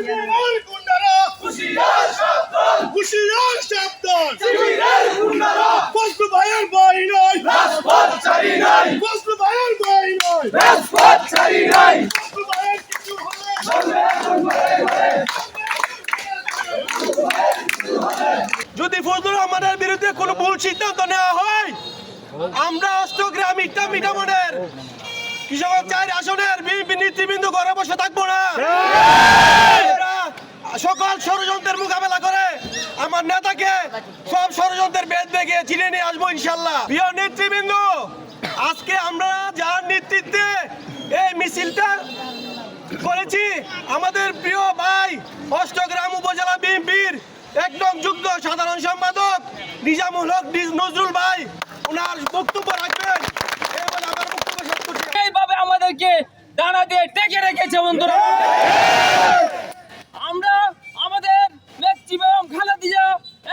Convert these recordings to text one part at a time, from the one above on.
শিবিরের গুন্ডারা গুন্ডারা ভাইয়ের রাজপথ নাই ভাইয়ের রাজপথ নাই যদি ফজলুর রহমানের বিরুদ্ধে কোনো ভুল সিদ্ধান্ত নেওয়া হয়, আমরা অষ্টগ্রাম ইটা মিটামনের কৃষক চার আসনের বিএনপি নেতৃবৃন্দ ঘরে বসে থাকব না। সকল ষড়যন্ত্রের মোকাবেলা করে আমার নেতাকে সব ষড়যন্ত্রের বেদ বেগে চিনে নিয়ে আসব ইনশাল্লাহ। প্রিয় নেতৃবৃন্দ, আজকে আমরা যার নেতৃত্বে এই মিছিলটা করেছি, আমাদের প্রিয় ভাই অষ্টগ্রাম উপজেলা বিএনপির একদম যুগ্ম সাধারণ সম্পাদক নিজামুল হক নিজ- নজরুল ভাই, ওনার বক্তব্য রাখবেন। এইভাবে আমাদেরকে দাঁড়া দিয়ে টেকে রেখেছে বন্ধুরা আমরা আমাদের নেত্রী বেগম খালেদা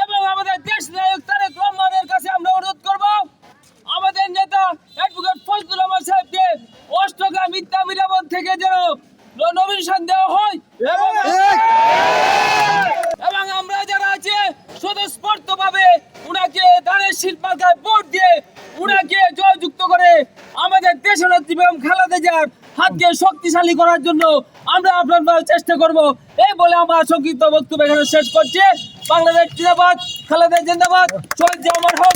এবং আমাদের দেশ নায়ক তারেক রহমানের কাছে আমরা অনুরোধ করব আমাদের নেতা অ্যাডভোকেট ফজলুর রহমান সাহেবকে ইত্যা মিরাবন থেকে যেন হয় এবং এবং আমরা যারা আছে স্বতঃস্ফূর্ত ভাবে উনাকে দানের শিল্পাকায় ভোট দিয়ে উনাকে জয়যুক্ত করে আমাদের দেশের বেগম খালেদা জিয়ার হাতকে শক্তিশালী করার জন্য আমরা আপনার চেষ্টা করব। এই বলে আমার সংক্ষিপ্ত বক্তব্য এখানে শেষ করছি। বাংলাদেশ জিন্দাবাদ খালেদা জিন্দাবাদ শহীদ অমর হোক